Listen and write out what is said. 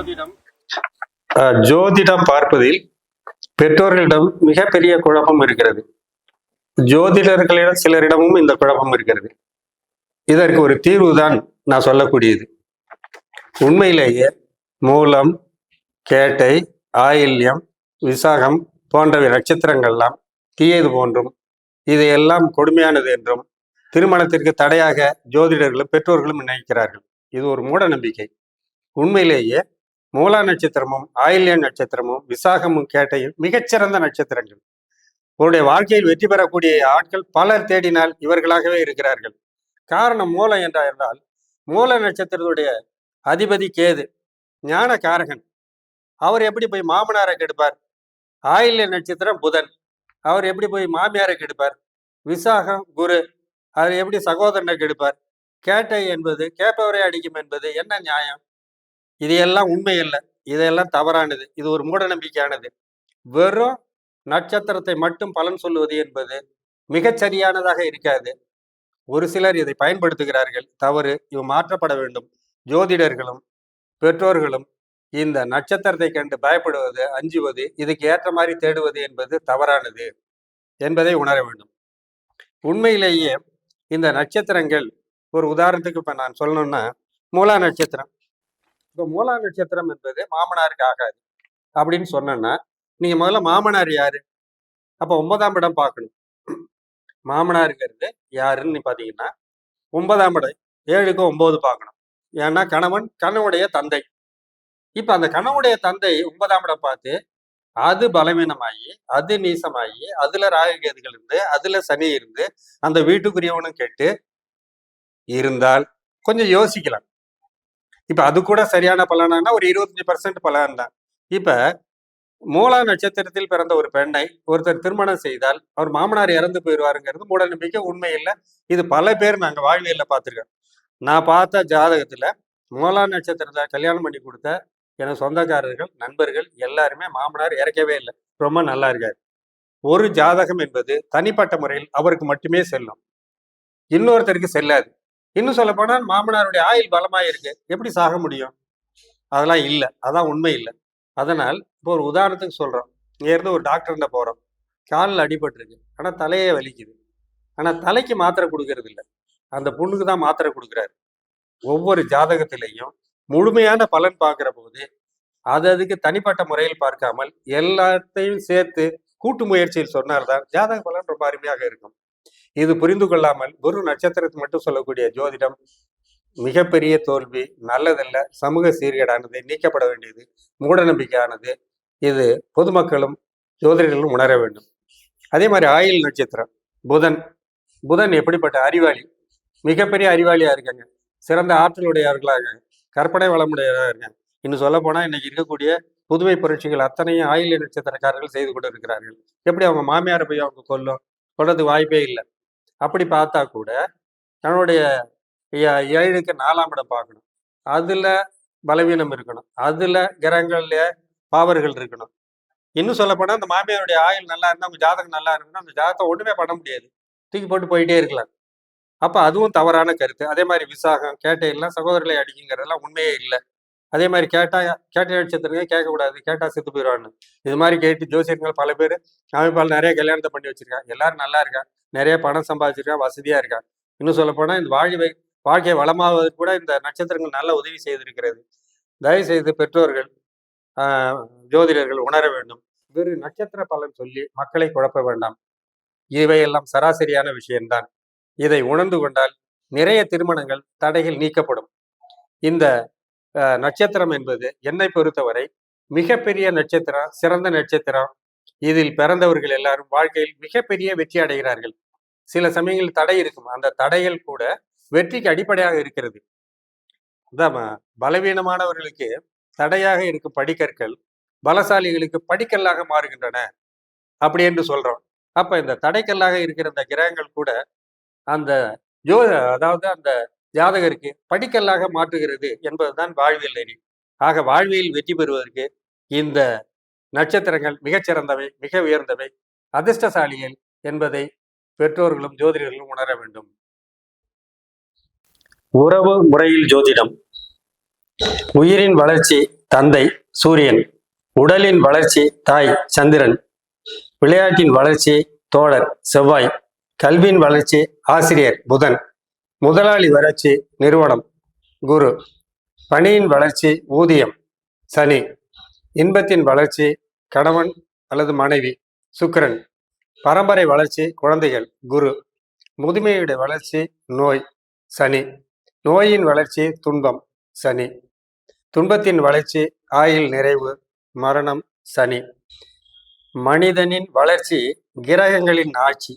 ஜோதிடம். ஜோதிடம் பார்ப்பதில் பெற்றோர்களிடம் மிகப்பெரிய குழப்பம் இருக்கிறது. ஜோதிடர்களிடம் சிலரிடமும் இந்த குழப்பம் இருக்கிறது. இதற்கு ஒரு தீர்வு தான் நான் சொல்லக்கூடியது. உண்மையிலேயே மூலம் கேட்டை ஆயில்யம் விசாகம் போன்றவை நட்சத்திரங்கள்லாம் தீயது போன்றும் இதையெல்லாம் கொடுமையானது என்றும் திருமணத்திற்கு தடையாக ஜோதிடர்களும் பெற்றோர்களும் நினைக்கிறார்கள். இது ஒரு மூட நம்பிக்கை. உண்மையிலேயே மூலா நட்சத்திரமும் ஆயில்ய நட்சத்திரமும் விசாகமும் கேட்டையும் மிகச்சிறந்த நட்சத்திரங்கள். உங்களுடைய வாழ்க்கையில் வெற்றி பெறக்கூடிய ஆட்கள் பலர் தேடினால் இவர்களாகவே இருக்கிறார்கள். காரணம் மூலம் என்றால் மூல நட்சத்திரத்துடைய அதிபதி கேது ஞான காரகன் அவர் எப்படி போய் மாமனாரை கெடுப்பார்? ஆயில்ய நட்சத்திரம் புதன். அவர் எப்படி போய் மாமியாரை கெடுப்பார்? விசாகம் குரு. அவர் எப்படி சகோதரனை கெடுப்பார்? கேட்டை என்பது கேட்பவரை அடிக்கும் என்பது என்ன நியாயம்? இது எல்லாம் உண்மை இல்லை இதெல்லாம் தவறானது. இது ஒரு மூட நம்பிக்கையானது வெறும் நட்சத்திரத்தை மட்டும் பலன் சொல்லுவது என்பது மிகச் சரியானதாக இருக்காது. ஒரு சிலர் இதை பயன்படுத்துகிறார்கள். தவறு இவ மாற்றப்பட வேண்டும். ஜோதிடர்களும் பெற்றோர்களும் இந்த நட்சத்திரத்தை கண்டு பயப்படுவது அஞ்சுவது இதுக்கு ஏற்ற மாதிரி தேடுவது என்பது தவறானது என்பதை உணர வேண்டும். உண்மையிலேயே இந்த நட்சத்திரங்கள் ஒரு உதாரணத்துக்கு இப்ப நான் சொல்லணும்னா மூலா நட்சத்திரம். இப்போ மூலா நட்சத்திரம் என்பது மாமனாருக்கு ஆகாது அப்படின்னு சொன்னேன்னா நீங்க முதல்ல மாமனார் யாரு? அப்ப ஒன்பதாம் இடம் பார்க்கணும். மாமனாருங்கிறது யாருன்னு நீ பாத்தீங்கன்னா ஒன்பதாம் இடம் ஏழுக்கு ஒன்பது பார்க்கணும். ஏன்னா கணவன் கணவனுடைய தந்தை. இப்ப அந்த கணவனுடைய தந்தை ஒன்பதாம் இடம் பார்த்து அது பலவீனமாகி அது நீசமாகி அதுல ராககேதுகள் இருந்து அதுல சனி இருந்து அந்த வீட்டுக்குரியவனும் கேட்டு இருந்தால் கொஞ்சம் யோசிக்கலாம். இப்போ அது கூட சரியான பலனானா ஒரு இருபத்தஞ்சு பர்சன்ட் பலன் தான். இப்போ மூலா நட்சத்திரத்தில் பிறந்த ஒரு பெண்ணை ஒருத்தர் திருமணம் செய்தால் அவர் மாமனார் இறந்து போயிடுவாருங்கிறது மூட நம்பிக்கை உண்மை இல்லை. இது பல பேர் நாங்கள் வாழ்வியல்ல பார்த்துருக்கோம். நான் பார்த்த ஜாதகத்தில் மூலா நட்சத்திரத்தை கல்யாணம் பண்ணி கொடுத்த எனது சொந்தக்காரர்கள் நண்பர்கள் எல்லாருமே மாமனார் இறக்கவே இல்லை. ரொம்ப நல்லா இருக்கார். ஒரு ஜாதகம் என்பது தனிப்பட்ட முறையில் அவருக்கு மட்டுமே செல்லும். இன்னொருத்தருக்கு செல்லாது. இன்னும் சொல்ல போனால் மாமனாருடைய ஆயுள் பலமா இருக்கு எப்படி சாக முடியும்? அதெல்லாம் இல்லை. அதான் உண்மை இல்லை. அதனால் இப்போ ஒரு உதாரணத்துக்கு சொல்றோம். இங்கேருந்து ஒரு டாக்டர்கிட்ட போறோம். காலில் அடிபட்டுருக்கு. ஆனா தலையே வலிக்குது. ஆனா தலைக்கு மாத்திரை கொடுக்கறது இல்லை. அந்த பொண்ணுக்கு தான் மாத்திரை கொடுக்குறாரு. ஒவ்வொரு ஜாதகத்திலையும் முழுமையான பலன் பார்க்குற போது அது அதுக்கு தனிப்பட்ட முறையில் பார்க்காமல் எல்லாத்தையும் சேர்த்து கூட்டு முயற்சியில் சொன்னால்தான் ஜாதக பலன் ரொம்ப அருமையாக இருக்கும். இது புரிந்து கொள்ளாமல் குரு நட்சத்திரத்தை மட்டும் சொல்லக்கூடிய ஜோதிடம் மிகப்பெரிய தோல்வி நல்லதல்ல சமூக சீர்கேடானது நீக்கப்பட வேண்டியது மூட நம்பிக்கையானது இது பொதுமக்களும் ஜோதிடர்களும் உணர வேண்டும். அதே மாதிரி ஆயில் நட்சத்திரம் புதன். புதன் எப்படிப்பட்ட அறிவாளி? மிகப்பெரிய அறிவாளியா இருக்காங்க. சிறந்த ஆற்றலுடையவர்களாக கற்பனை வளமுடையவராக இருக்காங்க. இன்னும் சொல்ல போனால் இன்னைக்கு இருக்கக்கூடிய புதுமை புரட்சிகள் அத்தனையும் ஆயில் நட்சத்திரக்காரர்கள் செய்து கொண்டு இருக்கிறார்கள் எப்படி அவங்க மாமியாரை போய் அவங்க கொல்லும்? கொள்றதுக்கு வாய்ப்பே இல்லை. அப்படி பார்த்தா கூட தன்னுடைய ஏழுக்கு நாலாம் இடம் பார்க்கணும். அதுல பலவீனம் இருக்கணும். அதுல கிரகங்கள்ல பாவர்கள் இருக்கணும். இன்னும் சொல்ல போனா அந்த மாமியாருடைய ஆயுள் நல்லா இருந்தா அவங்க ஜாதகம் நல்லா இருக்குன்னா அந்த ஜாதகத்தை ஒண்ணுமே பண்ண முடியாது. தூக்கி போட்டு போயிட்டே இருக்கலாம். அப்ப அதுவும் தவறான கருத்து. அதே மாதிரி விசாகம் கேட்டையெல்லாம் சகோதரர்களை அடிக்குங்கிறதெல்லாம் உண்மையே இல்லை. அதே மாதிரி கேட்டா கேட்ட நட்சத்திரங்க கேட்கக்கூடாது. கேட்டா செத்து போயிடுவான்னு. இது மாதிரி கேட்டு ஜோசியர்கள் பல பேர் அமைப்பால் நிறைய கல்யாணத்தை பண்ணி வச்சிருக்காங்க. எல்லாரும் நல்லா இருக்கா? நிறைய பணம் சம்பாதிச்சிருக்கான் வசதியா இருக்கா? இன்னும் சொல்ல போனா இந்த வாழ்வை வாழ்க்கை வளமாவதற்கு கூட இந்த நட்சத்திரங்கள் நல்ல உதவி செய்திருக்கிறது. தயவு செய்து பெற்றோர்கள் ஆஹ், ஜோதிடர்கள் உணர வேண்டும். வெறு நட்சத்திர பலன் சொல்லி மக்களை குழப்ப வேண்டாம். இவையெல்லாம் சராசரியான விஷயம்தான். இதை உணர்ந்து கொண்டால் நிறைய திருமணங்கள் தடைகள் நீக்கப்படும். இந்த நட்சத்திரம் என்பது என்னை பொறுத்தவரை மிகப்பெரிய நட்சத்திரம் சிறந்த நட்சத்திரம். இதில் பிறந்தவர்கள் எல்லாரும் வாழ்க்கையில் மிகப்பெரிய வெற்றி அடைகிறார்கள். சில சமயங்களில் தடை இருக்கும். அந்த தடைகள் கூட வெற்றிக்கு அடிப்படையாக இருக்கிறது. அதான் பலவீனமானவர்களுக்கு தடையாக இருக்கும் படிக்கற்கள் பலசாலிகளுக்கு படிக்கல்லாக மாறுகின்றன. அப்படி என்று சொல்றோம். அப்ப இந்த தடைக்கல்லாக இருக்கிற இந்த கிரகங்கள் கூட அந்த ஜோ அதாவது அந்த ஜாதகருக்கு படிக்கல்லாக மாற்றுகிறது என்பதுதான் வாழ்வியல் நெறி. ஆக வாழ்வியல் வெற்றி பெறுவதற்கு இந்த நட்சத்திரங்கள் மிகச்சிறந்தவை மிக உயர்ந்தவை. அதிர்ஷ்டசாலிகள் என்பதை பெற்றோர்களும் ஜோதிடர்களும் உணர வேண்டும். உறவு முறையில் ஜோதிடம். உயிரின் வளர்ச்சி தந்தை சூரியன் உடலின் வளர்ச்சி தாய் சந்திரன் விளையாட்டின் வளர்ச்சி தோழர் செவ்வாய் கல்வியின் வளர்ச்சி ஆசிரியர் புதன் முதலாளி வளர்ச்சி நிறுவனம் குரு. பணியின் வளர்ச்சி ஊதியம் சனி. இன்பத்தின் வளர்ச்சி கணவன் அல்லது மனைவி சுக்கிரன். பரம்பரை வளர்ச்சி குழந்தைகள் குரு. முதுமையுடைய வளர்ச்சி நோய் சனி. நோயின் வளர்ச்சி துன்பம் சனி. துன்பத்தின் வளர்ச்சி ஆயுள் நிறைவு மரணம் சனி. மனிதனின் வளர்ச்சி கிரகங்களின் ஆட்சி.